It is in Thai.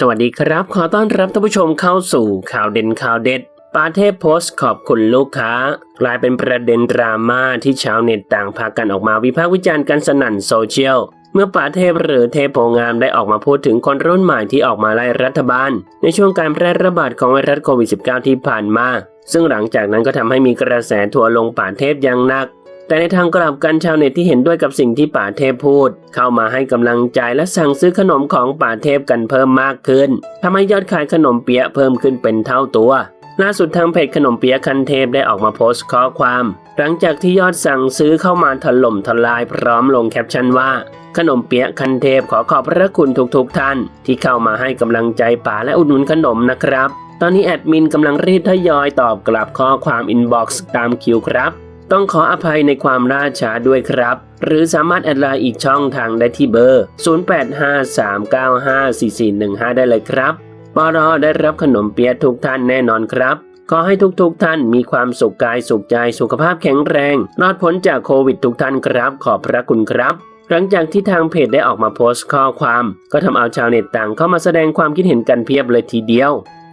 สวัสดีครับ ขอต้อนรับท่านผู้ชมเข้าสู่ข่าวเด่นข่าวเด็ด ปาเทพโพสต์ขอบคุณลูกค้ากลายเป็นประเด็นดราม่าที่ชาวเน็ตต่างพากันออกมาวิพากษ์วิจารณ์กันสนั่นโซเชียลเมื่อป่าเทพหรือเทพโพงามได้ออกมาพูดถึงคนรุ่นใหม่ที่ออกมาไล่รัฐบาล ในช่วงการแพร่ระบาดของไวรัสโควิด -19 ที่ผ่านมา ซึ่งหลังจากนั้นก็ทำให้มีกระแสทัวร์ลงป่าเทพอย่างหนัก แต่ในทางกลับกันชาวเน็ตที่เห็นด้วยกับสิ่งที่ป่าเทพพูด เข้ามาให้กำลังใจและสั่งซื้อขนมของป่าเทพกันเพิ่มมากขึ้นทำให้ยอดขายขนมเปี๊ยะเพิ่มขึ้นเป็นเท่าตัวล่าสุดทางเพจขนมเปี๊ยะคันเทพได้ออกมาโพสต์ข้อความ หลังจากที่ยอดสั่งซื้อเข้ามาถล่มทลายพร้อมลงแคปชั่นว่า ขนมเปี๊ยะคันเทพขอขอบพระคุณทุกๆทท่าน ที่เข้ามาให้กำลังใจป่าและอุดหนุนขนมนะครับ ตอนนี้แอดมินกำลังรีบทยอยตอบกลับข้อความอินบ็อกซ์ตามคิวครับ ต้องขออภัยในความล่าช้าด้วยครับ หรือสามารถแอดไลน์อีกช่องทางได้ที่เบอร์ 0853954415 ได้เลยครับปอรอได้รับขนมเปี๊ยะทุกท่านแน่นอนครับ ขอให้ทุกๆทท่านมีความสุขกายสุขใจสุขภาพแข็งแรง รอดพ้นจากโควิดทุกท่านครับ ขอบพระคุณครับหลังจากที่ทางเพจได้ออกมาโพสต์ข้อความ ก็ทำเอาชาวเน็ตต่างเข้ามาแสดงความคิดเห็นกันเพียบเลยทีเดียว